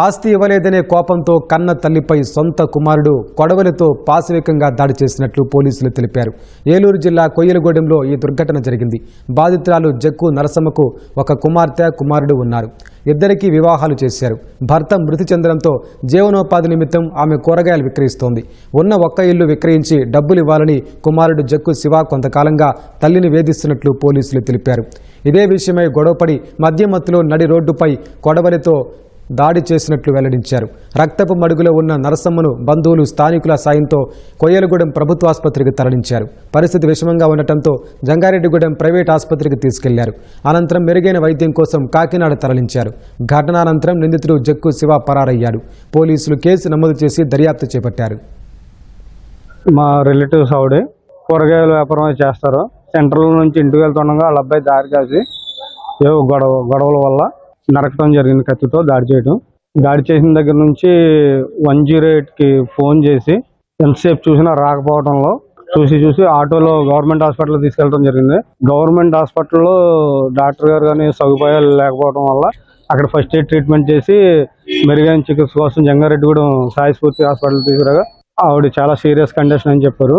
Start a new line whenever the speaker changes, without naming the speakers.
ఆస్తి ఇవ్వలేదనే కోపంతో కన్న తల్లిపై సొంత కుమారుడు కొడవలితో పాశవికంగా దాడి చేసినట్లు పోలీసులు తెలిపారు. ఏలూరు జిల్లా కొయ్యలగూడెంలో ఈ దుర్ఘటన జరిగింది. బాధితురాలు జక్కు నరసమ్మకు ఒక కుమార్తె కుమారుడు ఉన్నారు. ఇద్దరికీ వివాహాలు చేశారు. భర్త మృతి చెందడంతో జీవనోపాధి నిమిత్తం ఆమె కూరగాయలు విక్రయిస్తోంది. ఉన్న ఒక్క ఇల్లు విక్రయించి డబ్బులు ఇవ్వాలని కుమారుడు జక్కు శివ కొంతకాలంగా తల్లిని వేధిస్తున్నట్లు పోలీసులు తెలిపారు. ఇదే విషయమై గొడవపడి మధ్యమత్తులో నడి రోడ్డుపై కొడవలితో దాడి చేసినట్లు వెల్లడించారు. రక్తపు మడుగులో ఉన్న నరసమ్మను బంధువులు స్థానికుల సాయంతో కొయ్యలగూడెం ప్రభుత్వ ఆసుపత్రికి తరలించారు. పరిస్థితి విషమంగా ఉండటంతో జంగారెడ్డిగూడెం ప్రైవేట్ ఆసుపత్రికి తీసుకెళ్ళారు. అనంతరం మెరుగైన వైద్యం కోసం కాకినాడ తరలించారు. ఘటనానంతరం నిందితుడు జక్కు శివ పరారయ్యాడు. పోలీసులు కేసు నమోదు చేసి దర్యాప్తు చేపట్టారు.
మా రిలేటివ్స్ ఆవిడే కూరగాయల వ్యాపారం చేస్తారు. సెంట్రల్ నుంచి ఇంటికి వెళ్తుండగా వాళ్ళ అబ్బాయి దారి కాసి ఏవో గొడవ గొడవల వల్ల నరకటం జరిగింది కత్తితో దాడి చేయడం దాడి చేసిన దగ్గర నుంచి వన్ జీరో ఎయిట్కి ఫోన్ చేసి ఎంతసేపు చూసినా రాకపోవడంలో చూసి చూసి ఆటోలో గవర్నమెంట్ హాస్పిటల్ తీసుకెళ్ళడం జరిగింది. గవర్నమెంట్ హాస్పిటల్లో డాక్టర్ గారు కానీ సదుపాయాలు లేకపోవడం వల్ల అక్కడ ఫస్ట్ ఎయిడ్ ట్రీట్మెంట్ చేసి మెరుగైన చికిత్స కోసం జంగారెడ్డిగూడెం సాయి స్ఫూర్తి హాస్పిటల్ తీసుకురాగా ఆవిడ చాలా సీరియస్ కండిషన్ అని చెప్పారు.